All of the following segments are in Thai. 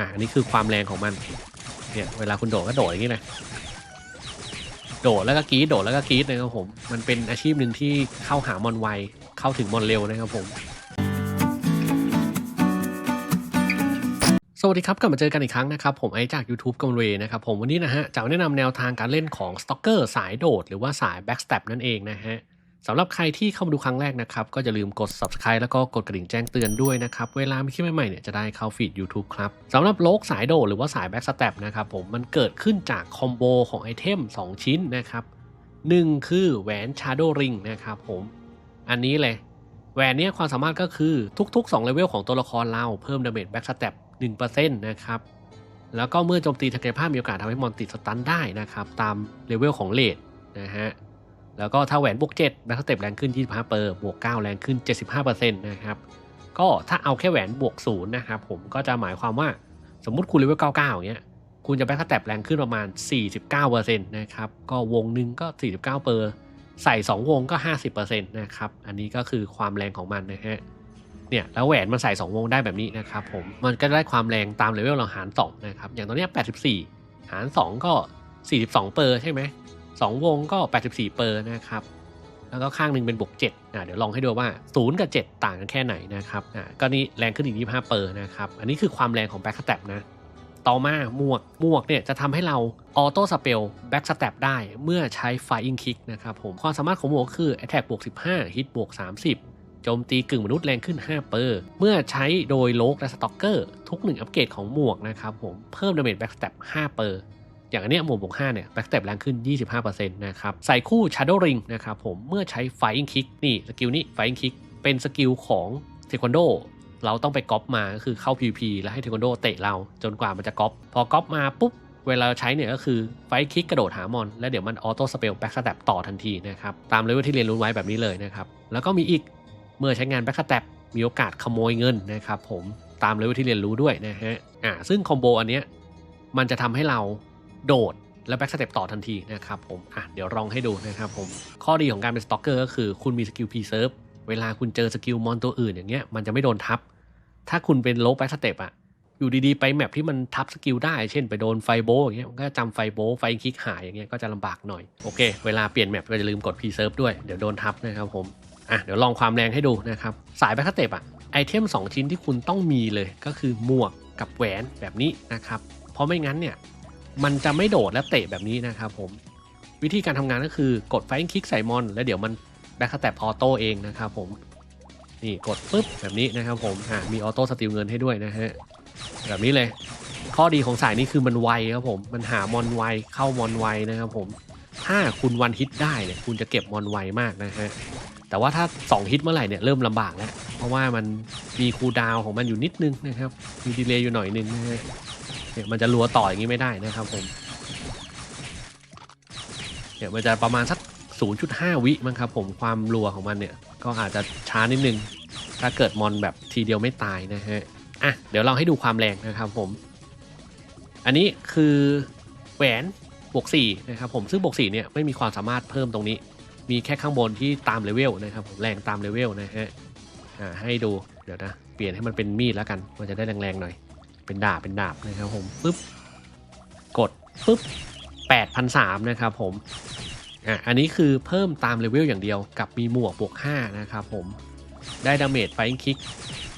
อะอันนี้คือความแรงของมันเนี่ยเวลาคุณโดดก็โดดอย่างนี้เลยโดดแล้วก็กรีดโดดแล้วก็กรีดนะครับผมมันเป็นอาชีพหนึ่งที่เข้าหามอนไวเข้าถึงมอนเร็วนะครับผมสวัสดีครับกลับมาเจอกันอีกครั้งนะครับ ผมไอจาก YouTube กำเวนะครับผมวันนี้นะฮะจะมาแนะนำแนวทางการเล่นของสต็อกเกอร์สายโดด หรือว่าสาย Backstep นั่นเองนะฮะ สำหรับใครที่เข้ามาดูครั้งแรกนะครับ ก็จะลืมกด Subscribe แล้วก็กดกระดิ่งแจ้งเตือนด้วยนะครับ เวลามีคลิปใหม่ๆเนี่ยจะได้เข้าฟีด YouTube ครับสำหรับโลกสายโดดหรือว่าสาย Backstep นะครับผมมันเกิดขึ้นจากคอมโบของไอเทม 2 ชิ้นนะครับหนึ่งคือแหวน Shadow Ring นะครับผมอันนี้เลยแหวนเนี้ยความสามารถก็คือทุก ๆ 2 เลเวลของตัวละครเราเพิ่มดาเมจแบ็กสเต็ป1%นะครับแล้วก็เมื่อโจมตีทางกายภาพมีโอกาสทำให้มอนติดสตันได้นะครับตามเลเวลของเลดนะฮะ แล้วก็ถ้าแหวนบวก7แบ็กสเต็ปแรงขึ้น 25เปอร์บวก 9 แรงขึ้น 75%นะครับ ก็ถ้าเอาแค่แหวนบวก0นะครับผมก็จะหมายความว่าสมมุติคุณเลเวล99อย่างเงี้ยคุณจะแบ็กสเต็ปแรงขึ้นประมาณ 49%นะครับ ก็วงหนึ่งก็ 49 เปอร์ ใส่ 2 วงก็ 50%นะครับ อันนี้ก็คือความแรงของมันนะฮะ เนี่ย แล้วแหวนมันใส่ 2 วงได้แบบนี้นะครับผม มันก็ได้ความแรงตามเลเวลเราหาร2นะครับ อย่างตอนเนี้ย84 หาร 2 ก็ 42 เปอร์ใช่ไหม 2 วงก็ 84 เปอร์นะครับ แล้วก็ข้างหนึ่งเป็นบวก7อะเดี๋ยวลองให้ดูว่า 0 กับ 7 ต่างกันแค่ไหนนะครับอะก็นี่แรงขึ้นอีก 25 เปอร์นะครับ อันนี้คือความแรงของแบ็คสเต็ปนะ ต่อมาหมวกหมวกเนี่ยจะทำให้เราออโต้สเปลแบ็กสเต็ปได้เมื่อใช้ Flying Kick นะครับผม ความสามารถของหมวกคือ Attack บวก15 Hit บวก30โจมตีกึ่งมนุษย์แรงขึ้น 5 เปอร์ เมื่อใช้โดยโลกและสต็อกเกอร์ ทุก1อัปเกรดของหมวกนะครับผม เพิ่มดาเมจแบ็กสเต็ป5เปอร์ อย่างอันเนี้ยหมวกบวก5เนี่ยแบ็กสเต็ปแรงขึ้น 25%นะครับใส่คู่ Shadow Ring นะครับผมเมื่อใช้ Flying Kick นี่สกิลนี้ Flying Kick เป็นสกิลของเทควันโดเราต้องไปก๊อปมาก็คือเข้า PVP แล้วให้เทควันโดเตะเราจนกว่ามันจะก๊อปพอก๊อปมาปุ๊บเวลาใช้เนี่ยก็คือไฟคลิกกระโดดหามอน แล้วเดี๋ยวมันออโต้สเปลแบ็กสแตปต่อทันทีนะครับ ตามเลเวลที่เรียนรู้ไว้แบบนี้เลยนะครับ แล้วก็มีอีกเมื่อใช้งานแบ็กสแตปมีโอกาสขโมยเงินนะครับผมตามเลเวลที่เรียนรู้ด้วยนะฮะอ่าซึ่งคอมโบอันเนี้ยมันจะทำให้เรา โดดและแบ็กสเตปต่อทันทีนะครับผมอะเดี๋ยวลองให้ดูนะครับผมข้อดีของการเป็นสต็อกเกอร์ก็คือคุณมีสกิลพีเซิร์ฟเวลาคุณเจอสกิลมอนตัวอื่นอย่างเงี้ยมันจะไม่โดนทับ ถ้าคุณเป็นโลแบ็กสเต็ปอะอยู่ดีๆ ไปแมปที่มันทับสกิลได้ เช่นไปโดนไฟโบอย่างเงี้ยมันก็จำไฟโบไฟคลิกหายอย่างเงี้ยก็จะลำบากหน่อย โอเค เวลาเปลี่ยนแมปก็จะลืมกด preserve ด้วย เดี๋ยวโดนทับนะครับผมอะเดี๋ยวลองความแรงให้ดูนะครับ สายแบ็กสเต็ปอะไอเทม 2 ชิ้นที่คุณต้องมีเลยก็คือหมวกกับแหวนแบบนี้นะครับเพราะไม่งั้นเนี่ย มันจะไม่โดดและเตะแบบนี้นะครับผมวิธีการทำงานก็คือกดไฟคลิกใส่มอน แล้วเดี๋ยวมันแบ็กสเต็ปออโต้เองนะครับผมนี่กดปุ๊บแบบนี้นะครับผมอ่ามีออโต้สติลเงินให้ด้วยนะฮะแบบนี้เลย ข้อดีของสายนี้คือมันไวครับผมมันหามอนไวเข้ามอนไวนะครับผมถ้าคุณวันฮิตได้เนี่ยคุณจะเก็บมอนไวมากนะฮะแต่ว่าถ้า 2 ฮิตเมื่อไหร่เนี่ยเริ่มลำบากแล้ว เพราะว่ามันมีคูลดาวของมันอยู่นิดนึงนะครับมีดีเลย์อยู่หน่อยนึงนะฮะ เนี่ยมันจะรัวต่ออย่างนี้ไม่ได้นะครับผมเนี่ยมันจะประมาณสัก 0.5 วิมั้งครับผมความรัวของมันเนี่ยก็อาจจะช้านิดนึง ถ้าเกิดมอนแบบทีเดียวไม่ตายนะฮะอะเดี๋ยวเราให้ดูความแรงนะครับผม อันนี้คือแหวนบวก4นะครับผมซึ่งบวก4เนี่ยไม่มีความสามารถเพิ่มตรงนี้ มีแค่ข้างบนที่ตามเลเวลนะครับผมแรงตามเลเวลนะฮะอ่าให้ดูเดี๋ยวนะ เปลี่ยนให้มันเป็นมีดแล้วกัน มันจะได้แรงๆหน่อย เป็นดาบเป็นดาบนะครับผมปึ๊บกดปึ๊บ8,003นะครับผมอะอันนี้คือเพิ่มตามเลเวลอย่างเดียวกับมีหมวกบวก5นะครับผมได้ดาเมจไฟคิก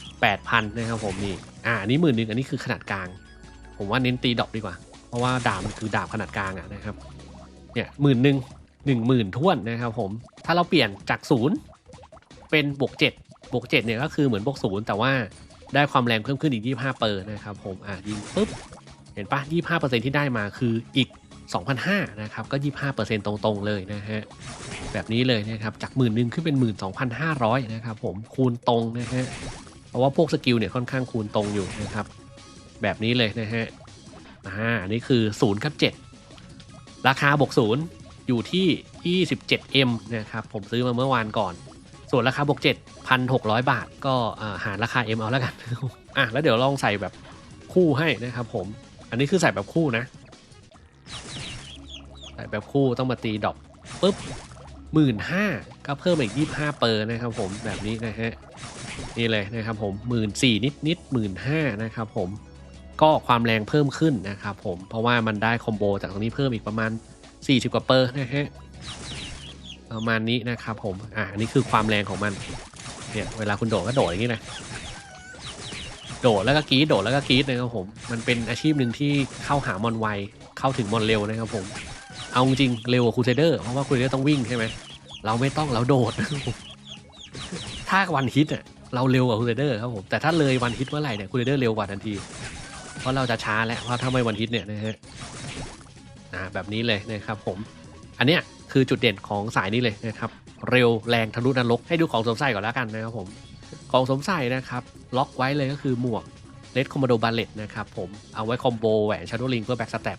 8,000นะครับผมนี่อ่าอันนี้หมื่นหนึ่งอันนี้คือขนาดกลาง ผมว่าเน้นตีดอกดีกว่า เพราะว่าดาบมันคือดาบขนาดกลางอะนะครับเนี่ยหมื่นหนึ่งหนึ่งหมื่นท้วนนะครับผมถ้าเราเปลี่ยนจากศูนย์เป็นบวกเจ็ดบวกเจ็ดเนี่ยก็คือเหมือนบวกศูนย์แต่ว่า ได้ความแรงเพิ่มขึ้นอีก 25เปอร์นะครับผมอ่ายิงปุ๊บเห็นปะ25%ที่ได้มาคืออีก2,500นะครับก็ 25%ตรงๆเลยนะฮะแบบนี้เลยนะครับจากหมื่นหนึ่งขึ้นเป็น 12,500นะครับผมคูณตรงนะฮะเพราะว่าพวกสกิลเนี่ยค่อนข้างคูณตรงอยู่นะครับแบบนี้เลยนะฮะอ่าอันนี้คือ0กับ7 ราคาบวก0อยู่ที่ 27M นะครับผมซื้อมาเมื่อวานก่อน ส่วนราคาบวก7 1,600บาท ก็อ่าหารราคา M เอาแล้วกันอะแล้วเดี๋ยวลองใส่แบบคู่ให้นะครับผม อันนี้คือใส่แบบคู่นะ ใส่แบบคู่ต้องมาตีดอกปุ๊บหมื่นห้าก็เพิ่มอีกยี่ห้าเปอร์นะครับผมแบบนี้นะฮะนี่เลยนะครับผมหมื่นสี่นิดนิดหมื่นห้านะครับผมก็ความแรงเพิ่มขึ้นนะครับผมเพราะว่ามันได้คอมโบจากตรงนี้เพิ่มอีกประมาณ 40 กว่าเปอร์นะฮะ ประมาณนี้นะครับผม อะอันนี้คือความแรงของมัน เนี่ย เวลาคุณโดดก็โดดอย่างนี้นะ โดดแล้วก็กรีดโดดแล้วก็กรีดนะครับผม มันเป็นอาชีพหนึ่งที่เข้าหามอนไว เข้าถึงมอนเร็วนะครับผม เอาจริงเร็วกว่าคูเซเดอร์ เพราะว่าคูเซเดอร์ต้องวิ่งใช่ไหม เราไม่ต้องเราโดด ถ้าวันฮิตอะเราเร็วกว่าคูเซเดอร์ครับผม แต่ถ้าเลยวันฮิตเมื่อไหร่เนี่ยคูเซเดอร์เร็วกว่าทันที เพราะเราจะช้าแล้วเพราะถ้าไม่วันฮิตเนี่ยนะฮะ อ่าแบบนี้เลยนะครับผม อันเนี้ย คือจุดเด่นของสายนี้เลยนะครับ เร็วแรงทะลุนรก ให้ดูของสมใส่ก่อนแล้วกันนะครับผมของสมใส่นะครับล็อกไว้เลยก็คือหมวกเลดคอมโบโดบาเลตนะครับผมเอาไว้คอมโบแหวนชาร์โดลิงเพื่อแบ็กสเต็ป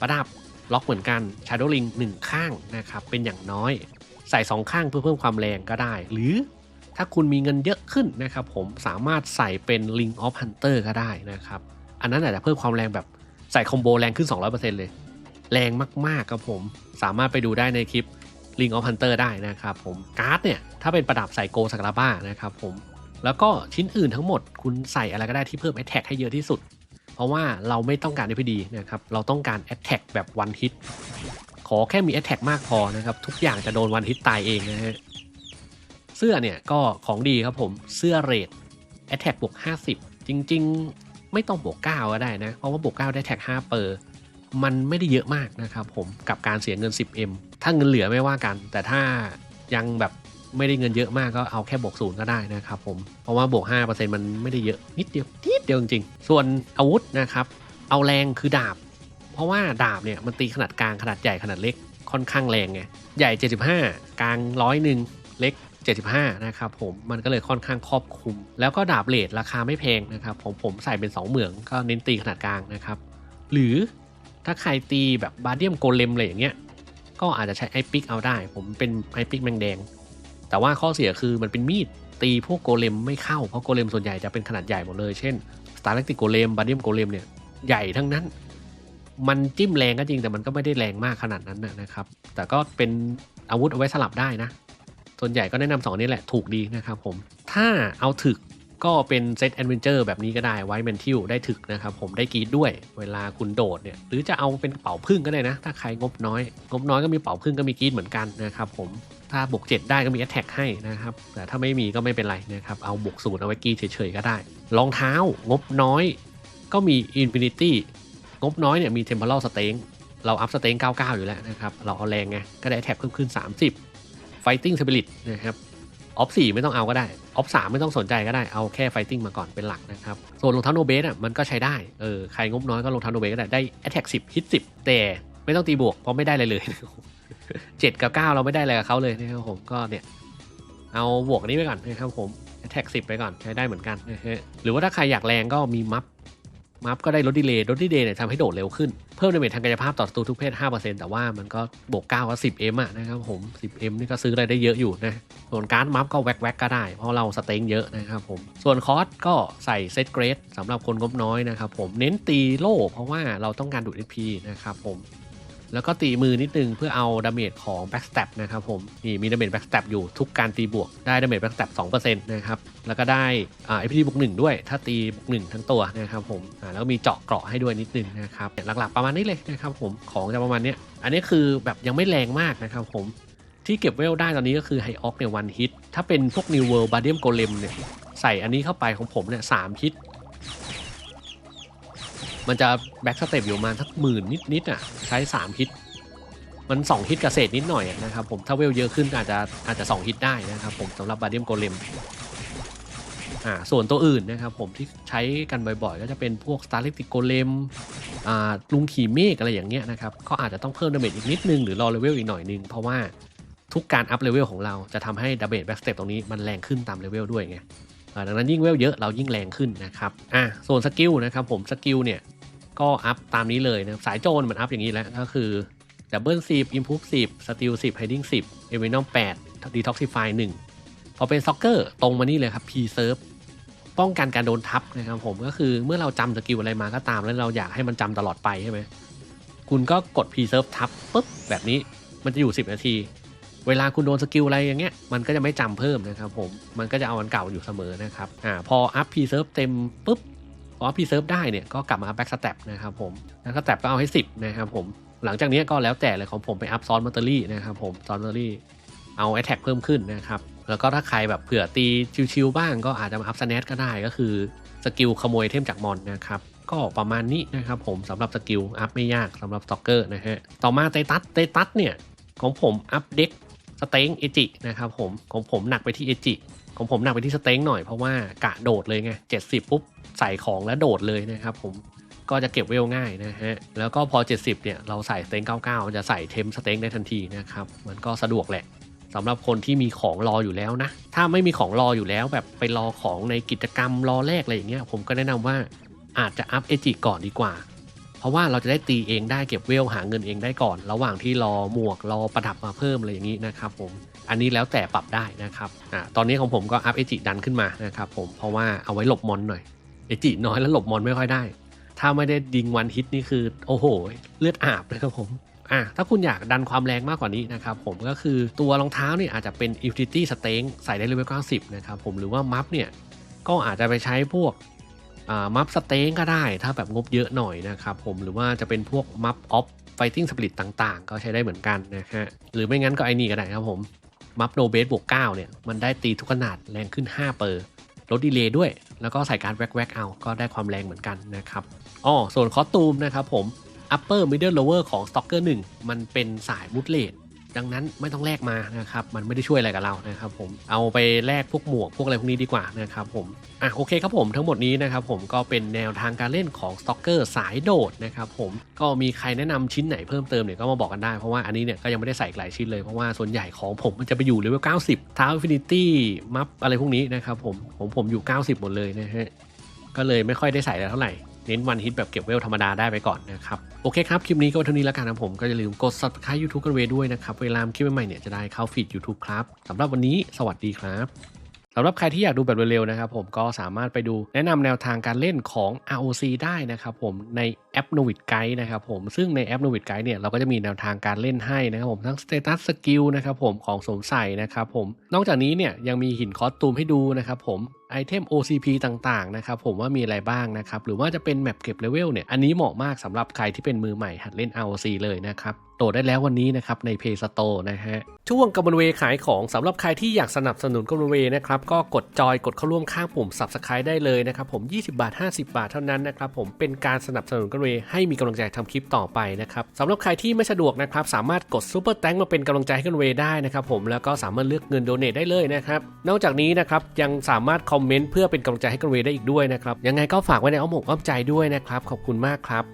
ประดับล็อกเหมือนกันชาร์โดลิงหนึ่งข้างนะครับเป็นอย่างน้อย ใส่สองข้างเพื่อเพิ่มความแรงก็ได้ หรือถ้าคุณมีเงินเยอะขึ้นนะครับผมสามารถใส่เป็น Ring of Hunter ก็ได้นะครับ อันนั้นอาจจะเพิ่มความแรงแบบใส่คอมโบแรงขึ้น 200%เลย แรงมากๆครับผม สามารถไปดูได้ในคลิป Ring of Hunter ได้นะครับผม การ์ดเนี่ย ถ้าเป็นประดับใส่โกสักราบ้านะครับผม แล้วก็ชิ้นอื่นทั้งหมดคุณใส่อะไรก็ได้ที่เพิ่ม Attack ให้เยอะที่สุด เพราะว่าเราไม่ต้องการ FPD นะครับ เราต้องการ Attack แบบ One Hit ขอแค่มี Attack มากพอนะครับ ทุกอย่างจะโดน One Hit ตายเองนะฮะ เสื้อเนี่ยก็ของดีครับผม เสื้อเรท Attack บวก50 จริง ๆ ไม่ต้องบวก9ก็ได้นะ เพราะว่าบวก9ได้แท็ก5เปอร์ มันไม่ได้เยอะมากนะครับผมกับการเสียเงิน 10M ถ้าเงินเหลือไม่ว่ากัน แต่ถ้ายังแบบไม่ได้เงินเยอะมากก็เอาแค่บวกศูนย์ก็ได้นะครับผม เพราะว่าบวก 5%มันไม่ได้เยอะนิดเดียวนิดเดียวจริงๆ ส่วนอาวุธนะครับ เอาแรงคือดาบ เพราะว่าดาบเนี่ยมันตีขนาดกลางขนาดใหญ่ขนาดเล็กค่อนข้างแรงไง ใหญ่ 75 กลางร้อยหนึ่งเล็ก 75 นะครับผม มันก็เลยค่อนข้างครอบคลุม แล้วก็ดาบเลดราคาไม่แพงนะครับผมผมใส่เป็น 2 เหมืองก็เน้นตีขนาดกลางนะครับ หรือ ถ้าใครตีแบบบาเดียมโกเลมอะไรอย่างเงี้ย ก็อาจจะใช้ไอปิกเอาได้ ผมเป็นไอปิกแมงแดง แต่ว่าข้อเสียคือมันเป็นมีดตีพวกโกเลมไม่เข้า เพราะโกเลมส่วนใหญ่จะเป็นขนาดใหญ่หมดเลย เช่นสตาร์เล็กติโกเลมบาเดียมโกเลมเนี่ยใหญ่ทั้งนั้น มันจิ้มแรงก็จริงแต่มันก็ไม่ได้แรงมากขนาดนั้นนะครับ แต่ก็เป็นอาวุธเอาไว้สลับได้นะ ส่วนใหญ่ก็แนะนำสองนี้แหละถูกดีนะครับผม ถ้าเอาถึก ก็เป็นเซตแอดเวนเจอร์แบบนี้ก็ได้ไว้เมนทิวได้ถึกนะครับ ผมได้กรีดด้วยเวลาคุณโดดเนี่ยหรือจะเอาเป็นเป่าพึ่งก็ได้นะ ถ้าใครงบน้อย งบน้อยก็มีเป่าพึ่งก็มีกรีดเหมือนกันนะครับผมถ้าบวก7ได้ก็มีแอตแทกให้นะครับ แต่ถ้าไม่มีก็ไม่เป็นไรนะครับ เอาบวกศูนย์เอาไว้กรีดเฉยๆก็ได้รองเท้างบน้อย ก็มี Infinity งบน้อยเนี่ยมี Temporal s t a n เราอัพสเต็ง99 อยู่แล้วนะครับเราเอาแรงไงก็ได้แท็กเพิ่มขึ้น 30 Fighting Spirit นะครับ ออฟ4ไม่ต้องเอาก็ได้ออฟ3ไม่ต้องสนใจก็ได้เอาแค่ Fighting มาก่อนเป็นหลักนะครับส่วนรองเท้าโนเบสอะมันก็ใช้ได้เออใครงบน้อยก็รองเท้าโนเบสก็ได้ได้ Attack 10 Hit 10แต่ไม่ต้องตีบวกเพราะไม่ได้อะไรเลย7กับ9เราไม่ได้อะไรกับเขาเลยนะครับผมก็เนี่ยเอาบวกนี้ไปก่อนนะครับผม Attack 10ไปก่อนใช้ได้เหมือนกันนะฮะหรือว่าถ้าใครอยากแรงก็มีมัฟ มัฟก็ได้ลดดีเลย์ลดดีเลย์เนี่ยทำให้โดดเร็วขึ้น เพิ่มดาเมจทางกายภาพต่อศัตรูทุกเพศ 5%แต่ว่ามันก็บวก9ก็ 10M อะนะครับผม 10M นี่ก็ซื้ออะไรได้เยอะอยู่นะ ส่วนการ์ดมัฟก็แวกแวกก็ได้ เพราะเราสเต็งเยอะนะครับผม ส่วนคอสก็ใส่เซตเกรดสำหรับคนงบน้อยนะครับผม เน้นตีโล่เพราะว่าเราต้องการดูด HP นะครับผม แล้วก็ตีมือนิดนึงเพื่อเอาดาเมจของ Backstab นะครับผมนี่มีดาเมจ Backstab อยู่ทุกการตีบวก ได้ดาเมจ Backstab 2%นะครับ แล้วก็ได้อ่า FP บวก1ด้วย ถ้าตีบวก1ทั้งตัวนะครับผมอ่าแล้วก็มีเจาะเกราะให้ด้วยนิดนึงนะครับหลักๆประมาณนี้เลยนะครับผมของจะประมาณเนี้ยอันนี้คือแบบยังไม่แรงมากนะครับผมที่เก็บเวลได้ตอนนี้ก็คือไฮออกเนี่ยวันฮิต ถ้าเป็นพวก New World b a d i u m Golem เนี่ยใส่อันนี้เข้าไปของผมเนี่ยสามฮิต มันจะแบ็กสเต็ปอยู่มาณสักหมื่นนิดๆอะใช้ 3 ฮิต มัน 2 ฮิตกระเศษนิดหน่อยนะครับผมถ้าเวลเยอะขึ้นอาจจะอาจจะ2ฮิตได้นะครับผมสำหรับบาเดียมโกเลมอ่าส่วนตัวอื่นนะครับผมที่ใช้กันบ่อยๆ ก็จะเป็นพวกสตาร์ลิติโกเลมอ่าลุงขี่เมฆอะไรอย่างเงี้ยนะครับก็อาจจะต้องเพิ่มดาเมจอีกนิดนึงหรือรอเลเวลอีกหน่อยนึง เพราะว่าทุกการอัพเลเวลของเราจะทำให้ดาเมจแบ็กสเต็ปตรงนี้มันแรงขึ้นตามเลเวลด้วยไงดังนั้นยิ่งเวลเยอะเรายิ่งแรงขึ้นนะครับอ่าส่วนสกิลนะครับผมสกิลเนี่ย ก็อัพตามนี้เลยนะครับสายโจรมันอัพอย่างนี้แล้วก็คือดับเบิลสิบอิมพูฟสิบสติลสิบไฮดิ้งสิบเอเวนอมแปดดีท็อกซิฟายหนึ่งพอเป็นซ็อกเกอร์ตรงมานี่เลยครับพีเซิร์ฟป้องกันการโดนทับนะครับผมก็คือเมื่อเราจำสกิลอะไรมาก็ตามแล้วเราอยากให้มันจำตลอดไปใช่ไหมคุณก็กดพีเซิร์ฟทับปุ๊บแบบนี้มันจะอยู่ 10 นาที เวลาคุณโดนสกิลอะไรอย่างเงี้ยมันก็จะไม่จำเพิ่มนะครับผมมันก็จะเอาอันเก่าอยู่เสมอนะครับอ่าพออัพพีเซิร์ฟเต็มปุ๊บ ออพรีเซิร์ฟได้เนี่ยก็กลับมาแบ็กสเต็ปนะครับผมแบ็กสเต็ปก็เอาให้ 10 นะครับผม หลังจากนี้ก็แล้วแต่เลยของผมไปอัพซอนมัตเตอรี่นะครับผมซอนมัตเตอรี่เอาแอ t แทกเพิ่มขึ้นนะครับ แล้วก็ถ้าใครแบบเผื่อตีชิวๆบ้างก็อาจจะมาอัพสแนก็ได้ก็คือสกิลขโมยเทมจากมอนนะครับก็ประมาณนี้นะครับผมสำหรับสกิลอัพไม่ยากสำหรับสต็อกเกอร์นะฮะต่อมาเตตัสเตตัสเนี่ยของผมอัพเด็กสเต็งเอจินะครับผมของผมหนักไปที่เอจิของผมหนักไปที่สเต็งหน่อยเพราะว่ากะโดดเลยไง70ปุ๊บ ใส่ของแล้วโดดเลยนะครับผมก็จะเก็บเวลง่ายนะฮะ แล้วก็พอ 70 เนี่ย เราใส่สเต็ง99จะใส่เทมสเต็งได้ทันทีนะครับ มันก็สะดวกแหละสำหรับคนที่มีของรออยู่แล้วนะ ถ้าไม่มีของรออยู่แล้วแบบไปรอของในกิจกรรมรอแรกอะไรอย่างเงี้ย ผมก็แนะนำว่าอาจจะอัพเอจิก่อนดีกว่า เพราะว่าเราจะได้ตีเองได้เก็บเวลหาเงินเองได้ก่อน ระหว่างที่รอหมวกรอประดับมาเพิ่มอะไรอย่างนี้นะครับผม อันนี้แล้วแต่ปรับได้นะครับ อ่า ตอนนี้ของผมก็อัพเอจิดันขึ้นมานะครับผม เพราะว่าเอาไว้หลบมอนหน่อย เอจิน้อยแล้วหลบมอนไม่ค่อยได้ ถ้าไม่ได้ดิงวันฮิตนี่คือ โอ้โห เลือดอาบนะครับผมอะถ้าคุณอยากดันความแรงมากกว่านี้นะครับผมก็คือตัวรองเท้าเนี่ยอาจจะเป็น Utility Stance ใส่ได้เลเวล90 นะครับผมหรือว่ามัฟเนี่ย ก็อาจจะไปใช้พวกมัฟสเต็งก็ได้ถ้าแบบงบเยอะหน่อยนะครับผมหรือว่าจะเป็นพวกมัฟออฟไฟติ้งสปริตต่างๆ ก็ใช้ได้เหมือนกันนะฮะหรือไม่งั้นก็ไอ้นี่ก็ได้ครับผมมัฟโนเบสบวก9เนี่ย มันได้ตีทุกขนาดแรงขึ้น 5 เปอร์ลดดีเลย์ด้วย แล้วก็ใส่การแว็กๆเอา ก็ได้ความแรงเหมือนกันนะครับอ๋อส่วนคอสตูมนะครับผม upper middle lower ของ stalker 1 มันเป็นสายมุดเลด ดังนั้นไม่ต้องแลกมานะครับมันไม่ได้ช่วยอะไรกับเรานะครับผมเอาไปแลกพวกหมวกพวกอะไรพวกนี้ดีกว่านะครับผมอะโอเคครับผมทั้งหมดนี้นะครับผมก็เป็นแนวทางการเล่นของสต็อกเกอร์สายโดดนะครับผมก็มีใครแนะนำชิ้นไหนเพิ่มเติมเนี่ยก็มาบอกกันได้เพราะว่าอันนี้เนี่ยก็ยังไม่ได้ใส่หลายชิ้นเลยเพราะว่าส่วนใหญ่ของผมมันจะไปอยู่เลเวล90ท้าอินฟินิตี้มัฟอะไรพวกนี้นะครับผมผมผมอยู่ 90 หมดเลยนะฮะก็เลยไม่ค่อยได้ใส่อะไรเท่าไหร่ เน้นวันฮิตแบบเก็บเวลธรรมดาได้ไปก่อนนะครับ โอเคครับ คลิปนี้ก็เท่านี้แล้วกันนะผมก็อย่าลืมกด subscribe YouTube กันเวด้วยนะครับ เวลาคลิปใหม่ๆเนี่ยจะได้เข้าฟีด YouTube ครับสำหรับวันนี้สวัสดีครับสำหรับใครที่อยากดูแบบเร็วๆนะครับผมก็สามารถไปดูแนะนำแนวทางการเล่นของ ROC ได้นะครับผมในแอป Novit Guide นะครับผมซึ่งในแอป Novit Guide เนี่ยเราก็จะมีแนวทางการเล่นให้นะครับผมทั้ง Status Skill นะครับผมของสวมใส่นะครับผมนอกจากนี้เนี่ยยังมีหินคอสตูมให้ดูนะครับผมไอเทม OCP ต่างๆนะครับผมว่ามีอะไรบ้างนะครับหรือว่าจะเป็นแมปเก็บเลเวลเนี่ยอันนี้เหมาะมากสำหรับใครที่เป็นมือใหม่หัดเล่น ROC เลยนะครับโหลดได้แล้ววันนี้นะครับใน Play Store นะฮะช่วงกำมะเวขายของสำหรับใครที่อยากสนับสนุนกำมะเวนะครับก็กดจอยกดเข้าร่วมข้างปุ่ม Subscribe ได้เลยนะครับผม 20 บาท 50 บาทเท่านั้นนะครับผมเป็นการสนับสนุนกำมะเวให้มีกำลังใจทำคลิปต่อไปนะครับสำหรับใครที่ไม่สะดวกนะครับสามารถกดซูเปอร์แตงมาเป็นกำลังใจให้กำมะเวได้นะครับผมแล้วก็สามารถเลือกเงินโดเนทได้เลยนะครับนอกจากนี้นะครับยังสามารถอมเมนต์เพื่อเป็นกำลังใจให้กันเวได้อีกด้วยนะครับ ยังไงก็ฝากไว้ในอ้อมอกอ้อมใจด้วยนะครับ ขอบคุณมากครับ